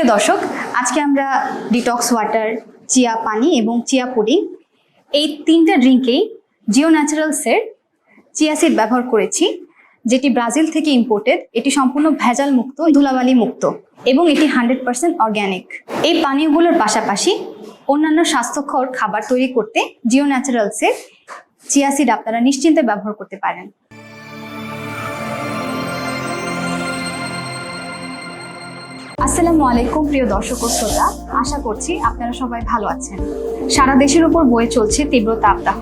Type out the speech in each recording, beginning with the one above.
সুপ্রিয় দর্শক, আজকে আমরা ডিটক্স ওয়াটার চিয়া পানি এবং চিয়া পুডিং এই তিনটা ড্রিঙ্কেই জিও ন্যাচারালসের চিয়া সিড ব্যবহার করেছি, যেটি ব্রাজিল থেকে ইম্পোর্টেড এটি সম্পূর্ণ ভেজাল মুক্ত, ধুলাবালি মুক্ত এবং এটি হান্ড্রেড পার্সেন্ট অর্গ্যানিক এই পানীয়গুলোর পাশাপাশি অন্যান্য স্বাস্থ্যকর খাবার তৈরি করতে জিও ন্যাচারালসের চিয়া সিড আপনারা নিশ্চিন্তে ব্যবহার করতে পারেন। আসসালামু আলাইকুম, প্রিয় দর্শক ও শ্রোতা। আশা করছি আপনারা সবাই ভালো আছেন। সারা দেশের উপর বয়ে চলছে তীব্র তাপদাহ।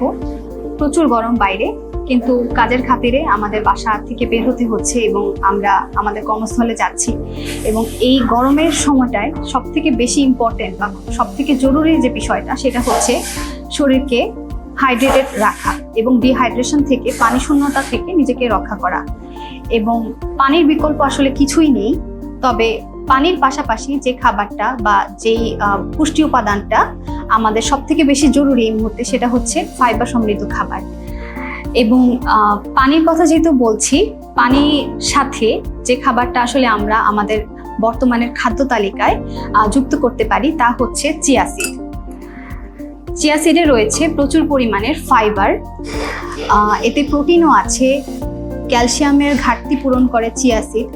প্রচুর গরম বাইরে, কিন্তু কাজের খাতিরে আমাদের বাসা থেকে বের হতে হচ্ছে এবং আমরা আমাদের কর্মস্থলে যাচ্ছি। এবং এই গরমের সময়টায় সব থেকে বেশি ইম্পর্টেন্ট বা সব থেকে জরুরি যে বিষয়টা, সেটা হচ্ছে শরীরকে হাইড্রেটেড রাখা এবং ডিহাইড্রেশন থেকে, পানি শূন্যতা থেকে নিজেকে রক্ষা করা। এবং পানির বিকল্প আসলে কিছুই নেই, তবে পানির পাশাপাশি যে খাবারটা বা যেই পুষ্টি উপাদানটা আমাদের সব থেকে বেশি জরুরি এই মুহূর্তে সেটা হচ্ছে ফাইবার সমৃদ্ধ খাবার। এবং পানির কথা যেহেতু বলছি, পানির সাথে যে খাবারটা আসলে আমরা আমাদের বর্তমানের খাদ্য তালিকায় যুক্ত করতে পারি তা হচ্ছে চিয়াসিড চিয়াসিডে রয়েছে প্রচুর পরিমাণের ফাইবার এতে প্রোটিনও আছে, ক্যালসিয়ামের ঘাটতি পূরণ করে চিয়াসিড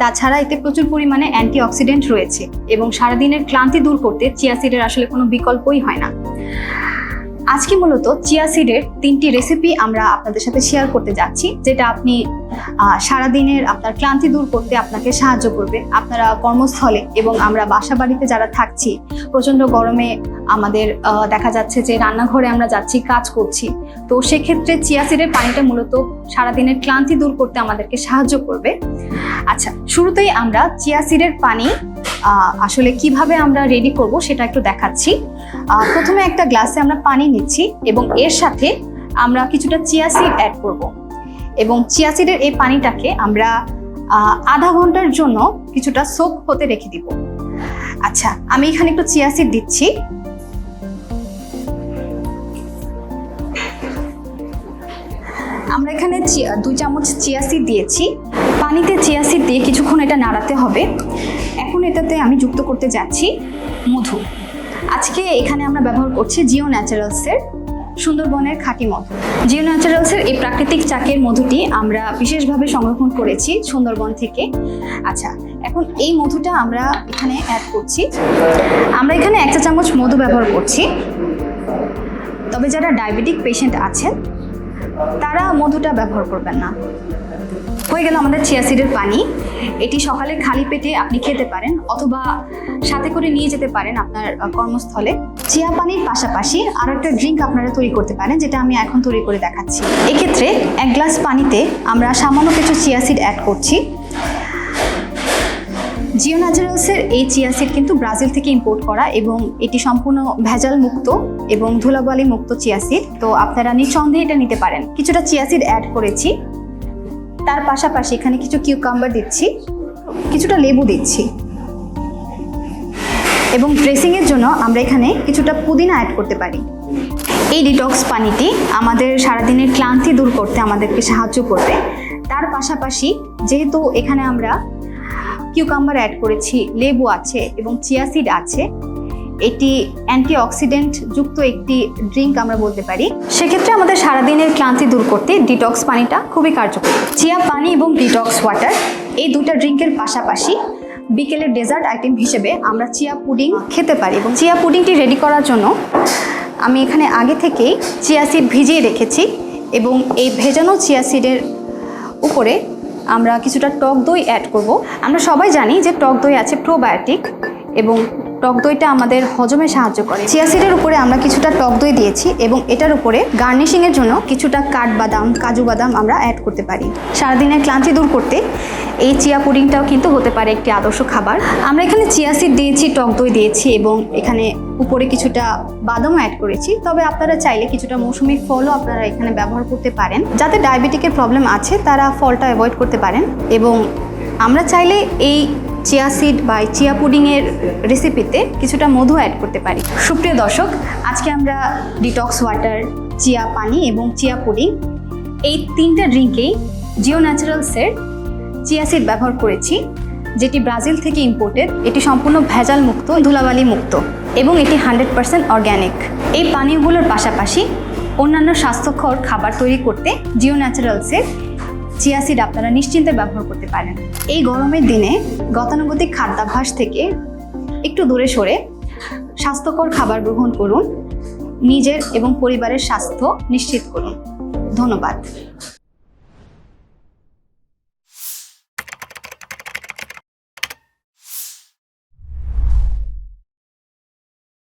তাছাড়া এতে প্রচুর পরিমাণে অ্যান্টিঅক্সিডেন্ট রয়েছে এবং সারাদিনের ক্লান্তি দূর করতে চিয়া সিডের আসলে কোনো বিকল্পই হয় না। আজকে মূলত চিয়া সিডের তিনটি রেসিপি আমরা আপনাদের সাথে শেয়ার করতে যাচ্ছি, যেটা আপনি সারাদিনের আপনার ক্লান্তি দূর করতে আপনাকে সাহায্য করবে। আপনারা কর্মস্থলে এবং আমরা বাসা বাড়িতে যারা থাকছি, প্রচণ্ড গরমে আমাদের দেখা যাচ্ছে যে রান্নাঘরে আমরা যাচ্ছি, কাজ করছি। তো সেক্ষেত্রে চিয়াসিডের পানিটা মূলত সারাদিনের ক্লান্তি দূর করতে আমাদেরকে সাহায্য করবে। আচ্ছা শুরুতেই আমরা চিয়াসিডের পানি আসলে কীভাবে আমরা রেডি করব সেটা একটু দেখাচ্ছি। প্রথমে একটা গ্লাসে আমরা পানি নিচ্ছি এবং এর সাথে আমরা কিছুটা চিয়াসিড অ্যাড করব। এবং চিয়াসিডের এই পানিটাকে আমরা আধা ঘণ্টার জন্য কিছুটা সোপ হতে রেখে দিব। আচ্ছা আমি এখানে একটু চিয়াসিড দিচ্ছি। এখানে চিয়া- দুই চামচ চিয়াসিড দিয়েছি। পানিতে চিয়াসিড দিয়ে কিছুক্ষণ এটা নাড়াতে হবে। এখন এটাতে আমি যুক্ত করতে যাচ্ছি মধু। আজকে এখানে আমরা ব্যবহার করছি জিও ন্যাচারালসের সুন্দরবনের খাঁটি মধু। জিও ন্যাচারালসের এই প্রাকৃতিক চাকের মধুটি আমরা বিশেষভাবে সংরক্ষণ করেছি সুন্দরবন থেকে। আচ্ছা এখন এই মধুটা আমরা এখানে অ্যাড করছি। আমরা এখানে এক চা চামচ মধু ব্যবহার করছি। তবে যারা ডায়াবেটিক পেশেন্ট আছেন তারা মধুটা ব্যবহার করবেন না। হয়ে গেল আমাদের চিয়া সিডের পানি। এটি সকালে খালি পেটে আপনি খেতে পারেন অথবা সাথে করে নিয়ে যেতে পারেন আপনার কর্মস্থলে। চিয়া পানির পাশাপাশি আর একটা ড্রিঙ্ক আপনারা তৈরি করতে পারেন, যেটা আমি এখন তৈরি করে দেখাচ্ছি। এক্ষেত্রে এক গ্লাস পানিতে আমরা সামান্য কিছু চিয়া সিড অ্যাড করছি। জিও ন্যাচারালসের এই চিয়া সিড কিন্তু ব্রাজিল থেকে ইম্পোর্ট করা এবং এটি সম্পূর্ণ ভেজাল মুক্ত এবং ধুলাবালি মুক্ত চিয়া সিড তো আপনারা নিঃসন্দেহে এটা নিতে পারেন। কিছুটা চিয়া সিড অ্যাড করেছি। তার পাশাপাশি এখানে কিছু কিউকাম্বার দিচ্ছি। কিছুটা লেবু দিচ্ছি। এবং ড্রেসিংয়ের জন্য আমরা এখানে কিছুটা পুদিনা অ্যাড করতে পারি। এই ডিটক্স পানিটি আমাদের সারাদিনের ক্লান্তি দূর করতে আমাদেরকে সাহায্য করবে। তার পাশাপাশি যেহেতু এখানে আমরা কিউকাম্বার অ্যাড করেছি, লেবু আছে এবং চিয়াসিড আছে। এটি অ্যান্টিঅক্সিডেন্ট যুক্ত একটি ড্রিঙ্ক আমরা বলতে পারি। সেক্ষেত্রে আমাদের সারাদিনের ক্লান্তি দূর করতে ডিটক্স পানিটা খুবই কার্যকরী। চিয়া পানি এবং ডিটক্স ওয়াটার এই দুটা ড্রিঙ্কের পাশাপাশি বিকেলের ডেজার্ট আইটেম হিসেবে আমরা চিয়া পুডিং খেতে পারি এবং চিয়া পুডিংটি রেডি করার জন্য আমি এখানে আগে থেকেই চিয়া সিড ভিজিয়ে রেখেছি এবং এই ভেজানো চিয়া সিডের উপরে আমরা কিছুটা টক দই অ্যাড করব। আমরা সবাই জানি যে টক দই আছে প্রোবায়োটিক এবং টক দইটা আমাদের হজমে সাহায্য করে। চিয়া সিডের উপরে আমরা কিছুটা টক দই দিয়েছি এবং এটার উপরে গার্নিশিংয়ের জন্য কিছুটা কাঠবাদাম, কাজু বাদাম আমরা অ্যাড করতে পারি। সারাদিনের ক্লান্তি দূর করতে এই চিয়া পুডিংটাও কিন্তু হতে পারে একটি আদর্শ খাবার। আমরা এখানে চিয়া সিড দিয়েছি, টক দই দিয়েছি এবং এখানে উপরে কিছুটা বাদামও অ্যাড করেছি। তবে আপনারা চাইলে কিছুটা মৌসুমি ফলও আপনারা এখানে ব্যবহার করতে পারেন। যাতে ডায়াবেটিকের প্রবলেম আছে, তারা ফলটা অ্যাভয়েড করতে পারেন। এবং আমরা চাইলে এই চিয়া সিড বা চিয়া পুডিংয়ের রেসিপিতে কিছুটা মধু অ্যাড করতে পারি। সুপ্রিয় দর্শক, আজকে আমরা ডিটক্স ওয়াটার চিয়া পানি এবং চিয়া পুডিং এই তিনটা ড্রিঙ্কেই জিও ন্যাচারালসের চিয়া সিড ব্যবহার করেছি, যেটি ব্রাজিল থেকে ইম্পোর্টেড এটি সম্পূর্ণ ভেজাল মুক্ত ধুলাবালি মুক্ত এবং এটি হান্ড্রেড পার্সেন্ট অর্গ্যানিক এই পানীয়গুলোর পাশাপাশি অন্যান্য স্বাস্থ্যকর খাবার তৈরি করতে জিও ন্যাচারালসের চিয়া সিড আপনারা নিশ্চিন্তে ব্যবহার করতে পারেন। এই গরমের দিনে গতানুগতিক খাদ্যাভ্যাস থেকে একটু দূরে সরে স্বাস্থ্যকর খাবার গ্রহণ করুন, নিজের এবং পরিবারের স্বাস্থ্য নিশ্চিত করুন। ধন্যবাদ।